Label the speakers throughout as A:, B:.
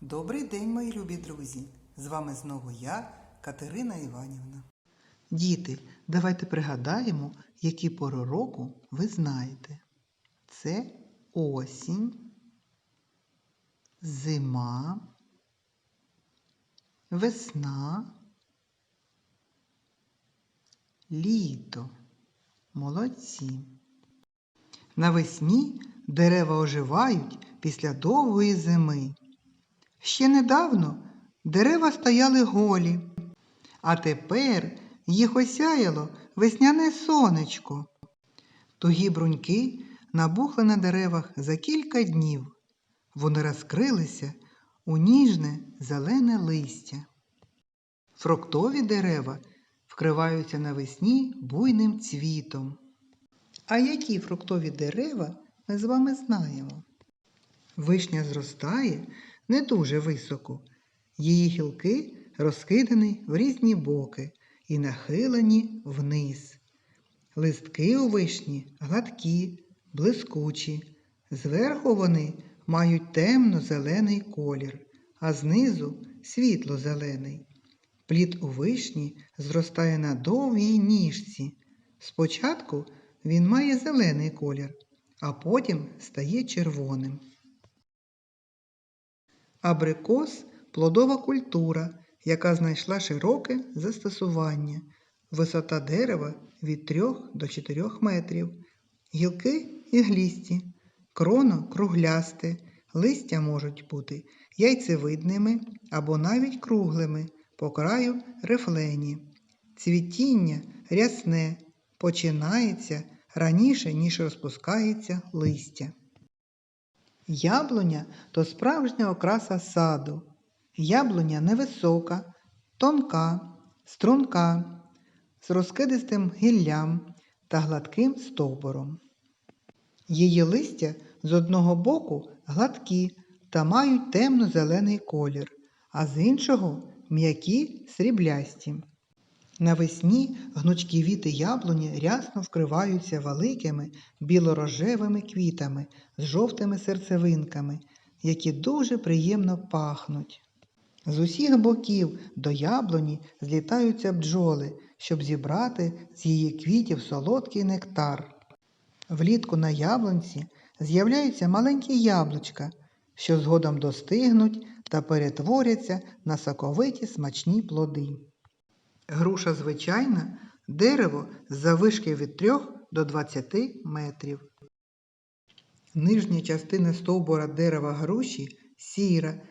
A: Добрий день, мої любі друзі! З вами знову я, Катерина Іванівна. Діти, давайте пригадаємо, які пори року ви знаєте. Це осінь, зима, весна, літо. Молодці. Навесні дерева оживають після довгої зими. Ще недавно дерева стояли голі, а тепер їх осяяло весняне сонечко. Тугі бруньки набухли на деревах за кілька днів. Вони розкрилися у ніжне зелене листя. Фруктові дерева вкриваються навесні буйним цвітом. А які фруктові дерева ми з вами знаємо? Вишня зростає не дуже високо. Її гілки розкидані в різні боки і нахилені вниз. Листки у вишні гладкі, блискучі. Зверху вони мають темно-зелений колір, а знизу світло-зелений. Плід у вишні зростає на довгій ніжці. Спочатку він має зелений колір, а потім стає червоним. Абрикос плодова культура, яка знайшла широке застосування. Висота дерева від 3 до 4 метрів. Гілки іглісті, кроно круглясте, листя можуть бути яйцевидними або навіть круглими, по краю рифлені. Цвітіння рясне, починається раніше, ніж розпускається листя. Яблуня то справжня окраса саду. Яблуня невисока, тонка, струнка, з розкидистим гіллям та гладким стовбуром. Її листя з одного боку гладкі та мають темно-зелений колір, а з іншого м'які сріблясті. Навесні гнучкі віти яблуні рясно вкриваються великими білорожевими квітами з жовтими серцевинками, які дуже приємно пахнуть. З усіх боків до яблуні злітаються бджоли, щоб зібрати з її квітів солодкий нектар. Влітку на яблунці з'являються маленькі яблучка, що згодом достигнуть та перетворяться на соковиті смачні плоди. Груша звичайна дерево з завишки від 3 до 20 метрів. Нижня частина стовбура дерева груші сіра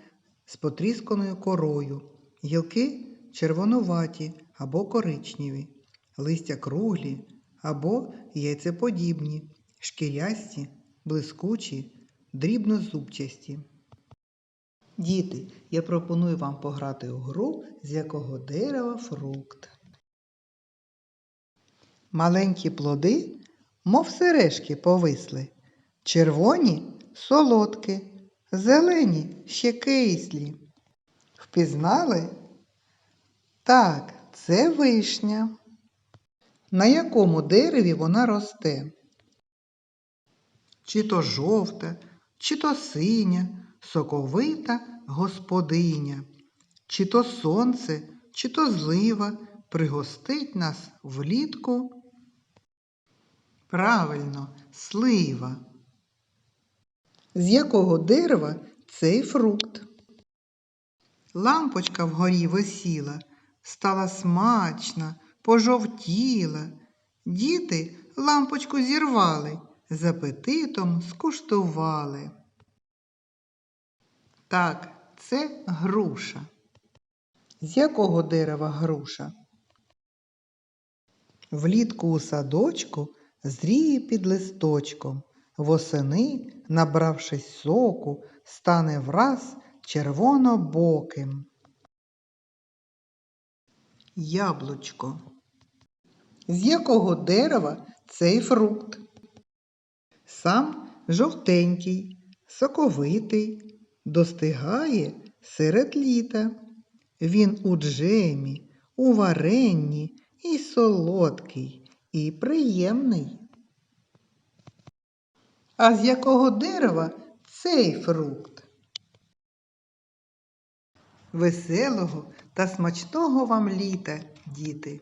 A: з потрісканою корою, гілки червонуваті або коричневі, листя круглі або яйцеподібні, шкірясті, блискучі, дрібнозубчасті. Діти, я пропоную вам пограти у гру, з якого дерева фрукт. Маленькі плоди, мов сережки повисли, червоні солодкі, зелені ще кислі. Впізнали? Так, це вишня. На якому дереві вона росте? Чи то жовта, чи то синя, соковита господиня, чи то сонце, чи то злива пригостить нас влітку. Правильно, слива. З якого дерева цей фрукт? Лампочка вгорі висіла, стала смачна, пожовтіла. Діти лампочку зірвали, з апетитом скуштували. Так, це груша. З якого дерева груша? Влітку у садочку зріє під листочком. Восени, набравшись соку, стане враз червонобоким. Яблучко. З якого дерева цей фрукт? Сам жовтенький, соковитий, достигає серед літа. Він у джемі, у варенні і солодкий, і приємний. А з якого дерева цей фрукт? Веселого та смачного вам літа, діти!